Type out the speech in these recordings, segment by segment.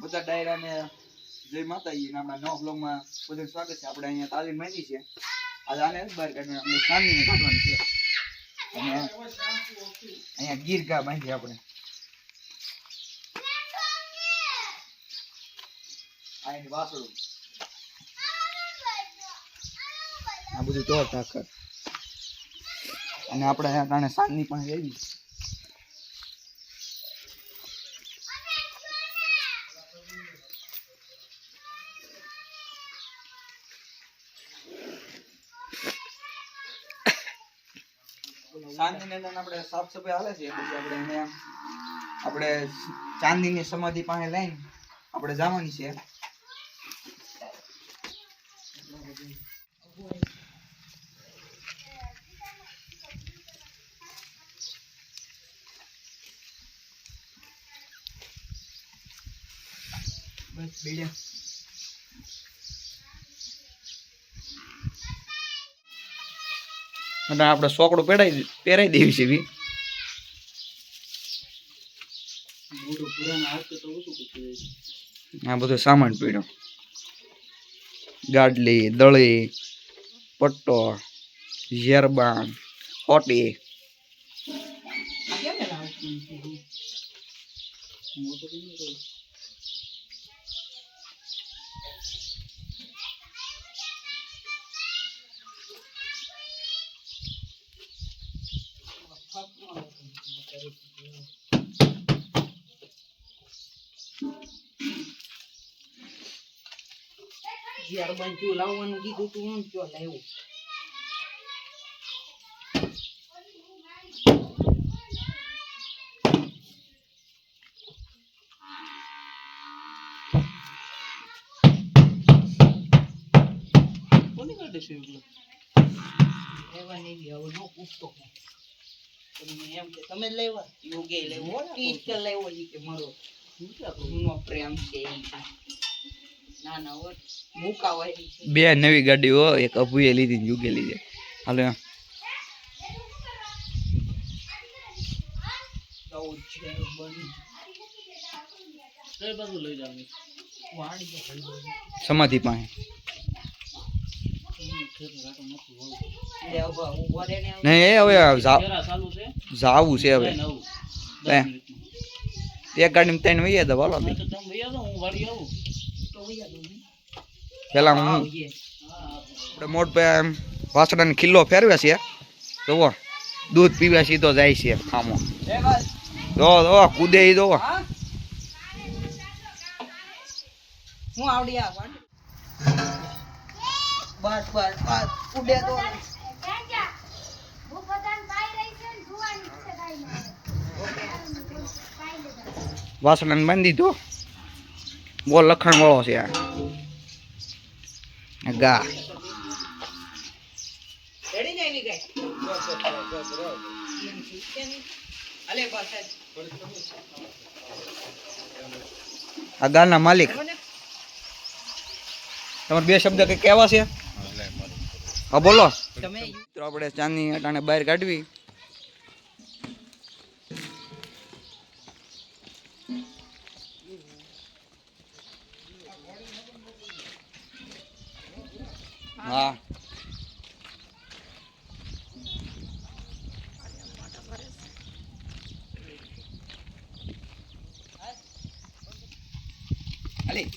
બધા ડાયરાને જય માતાજી ને આપણા નવા બ્લોગમાં બધાનું સ્વાગત છે. આપણે અહીંયા તાલીમ માંગી છે. આજે આને બહાર કાઢવાનું આપણે સાંજને કાઢવાનું છે. અને અહીંયા ગીર ગા બાંધી આપણે. આની વાસળું આ બધું તોડ ટાકર અને આપણે અહીંયા કારણે સાંજની પાસે આવી. શાંતિને લઈને આપણે સાફ સફાઈ હાલે છે, પછી આપણે એને આપણે ચાંદીની સમાધિ પાસે લઈને આપણે જવાની છે. બીજા. અને આપણે સોકડો પહેરાઈ પહેરાઈ દેવી છે બી. આ બધો સામાન પીડ્યો ગાડલી, દળી, પટ્ટો ઝેરબાન હોટી. લાવવાનું કીધું તું હું જો લાવ્યું? કોની કાઢે છે એકલો લેવા નહીં આવું નો પૂછતો એમ કે તમે જ લાવ્યા યોગે લેવો કે મારો પ્રેમ છે ના ના હોય મુકાવાય છે. બે નવી ગાડી હો એક અભુએ લીધી ને યુગે લીધી. હાલો. સમાધિ પાસે લે હવે ઊભો રહે ને હવે. નહીં એ હવે જાવું છે? હવે. એક ગાડીમાં ત્રણ વહી હતા બોલો તો તમે ભૈયા તો હું વાડી આવું. તો વયા દો ને. પેલા હું. આપણે મોટ પે એમ વાસણાનો ખિલ્લો ફેરવે છે. જોવો. દૂધ પીવે સીધો જાય છે આમો. જો જો કૂદે ઈ જો હું? આવડી આ. બસ બસ બસ. ઉડે તો. વાસણ બાંધી દીધો. બહુ લખણ વાળો છે આ. ગા. આ ગાના માલિક. તમારે બે શબ્દ કઈ કહેવા છે? હા બોલો. તમે તો આપણે ચાંદની અટાણે બહાર કાઢવી. હા. હાલી.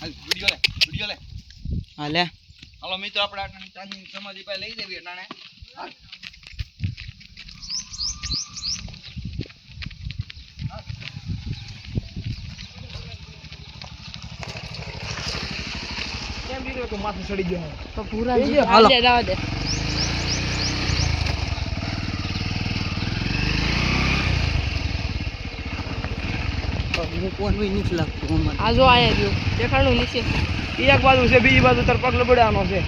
હાલ વિડિયો લે વિડિયો લે. હાલે હાલો મિત્રો આપણે અટાણે ચાંદની સમાધિ પાસે લઈ દેવી અટાણે કેમ તું માથું ચડી ગયો? તો પૂરા હાલો. દે. મૂકવાનું નથી લાગતું અમારે. આ જો આયા રહ્યું. દેખાણું નીચે. એક બાજુ છે બીજી બાજુ તાર પગ લબડાનો છે.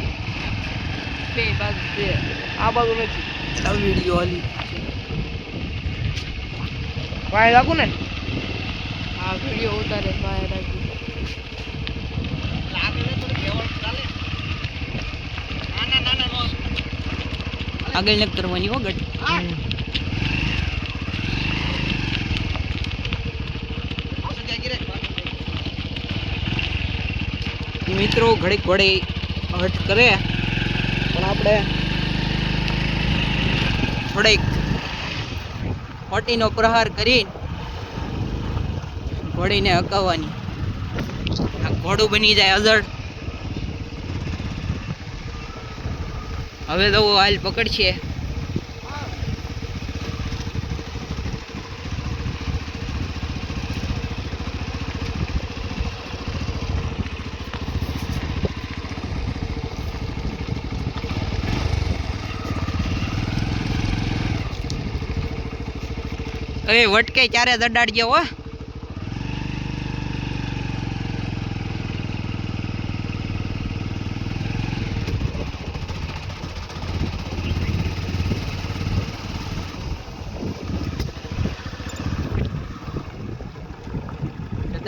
બે બાજુ. છે આ બાજુ નથી. આ વીડિયો હાલી. પાય રાખું ને? આ વીડિયો ઉતારે બહાર રાખી. આગળ નથી કરવાની હો મિત્રો ઘડીક ઘોડી હટ કરે. પણ આપણે થોડીક પટ્ટીનો પ્રહાર કરી ઘોડીને હકાવવાની. આ ઘોડું બની જાય અઝડ હવે તો હાલ પકડશે. હવે વટકે ચારે દડાડજે હો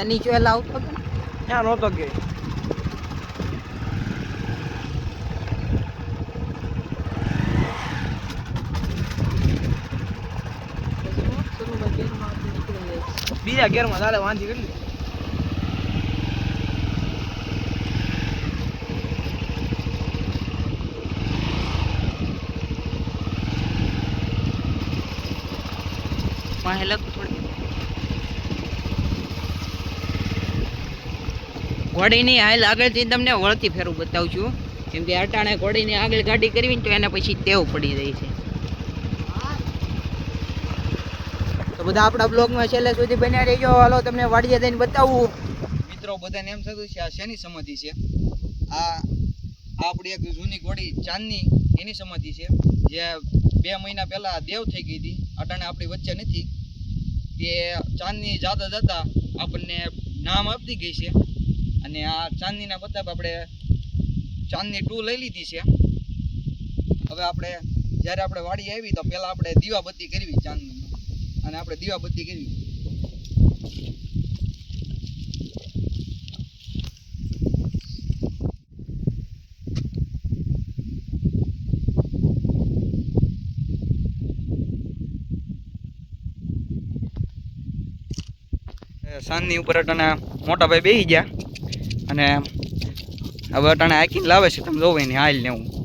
નીચે લાવતો હતો ને? ત્યાં નહોતો કે બીજા ગેરમાં તારે વાંધી કેટલી ઘોડીની હાલ આગળથી તમને વળતી ફેરું બતાવું છું. કેમ કે અટાણે ઘોડીની આગળ ગાડી કરવી તો એને પછી ટેવ પડી રહી છે. તો બધા આપણા બ્લોગમાં છેલ્લે સુધી બન્યા રહેજો. હાલો, તમને વાડીએ જઈને બતાવું. મિત્રો, બધાને એમ થતું છે, આ શેની સમાધિ છે? આ આપણી એક જૂની ઘોડી ચાંદની, એની સમાધિ છે. જે બે મહિના પહેલાં દેવ થઈ ગઈ હતી. અટાણે આપણી વચ્ચે નથી. તે ચાંદની જાતા જતા આપણને નામ આપતી ગઈ છે. અને આ ચાંદનીના બતાપ આપણે ચાંદની ટુ લઈ લીધી છે. હવે આપણે જ્યારે આપણે વાડી આવી, તો પહેલાં આપણે દીવાબત્તી કરવી ચાંદની અને આપણે દીવાબત્તી કરવી સાંજની ઉપર અટાણે મોટા ભાઈ બેસી ગયા. અને હવે અટાણે હાકીને લાવે છે, તમે જોવે ને હાલ ને હું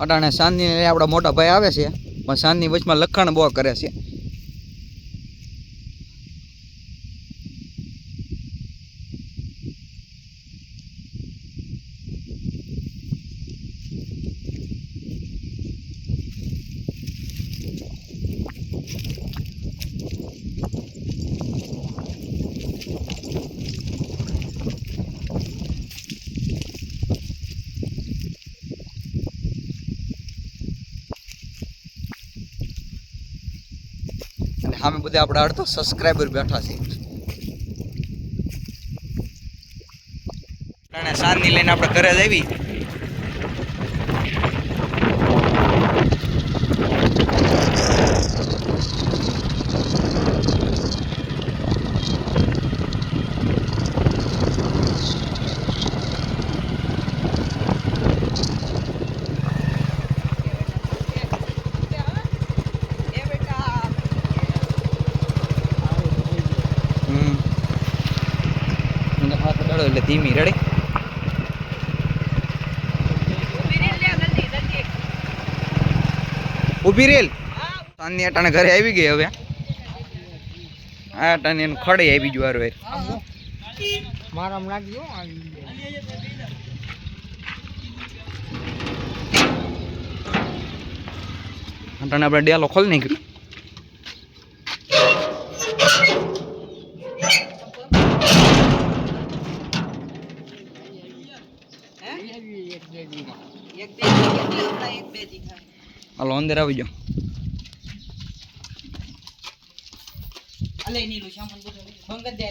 અટાણે સાંજની આપણા મોટા ભાઈ આવે છે પણ સાંજની વચમાં લખાણ બહુ કરે છે. અને સામે બધા આપણા અડધો સબસ્ક્રાઈબર બેઠા છે. અટાણે સાંજની લઈને આપણે ઘરે જ આવી. એટલે ધીમી રેડી ઊભી રેલ. તાની અટાણે ઘરે આવી ગઈ હવે. આ અટાણે એનું ખડે આવી ગયું હારું મારા અટાણે આપણે ડેલો ખોલી નાખ્યું એક બે હમણાં એક બે દી થાય હાલો અંદર આવી જાઓ. અલે નીલું સામાન બધું બંધ જ દે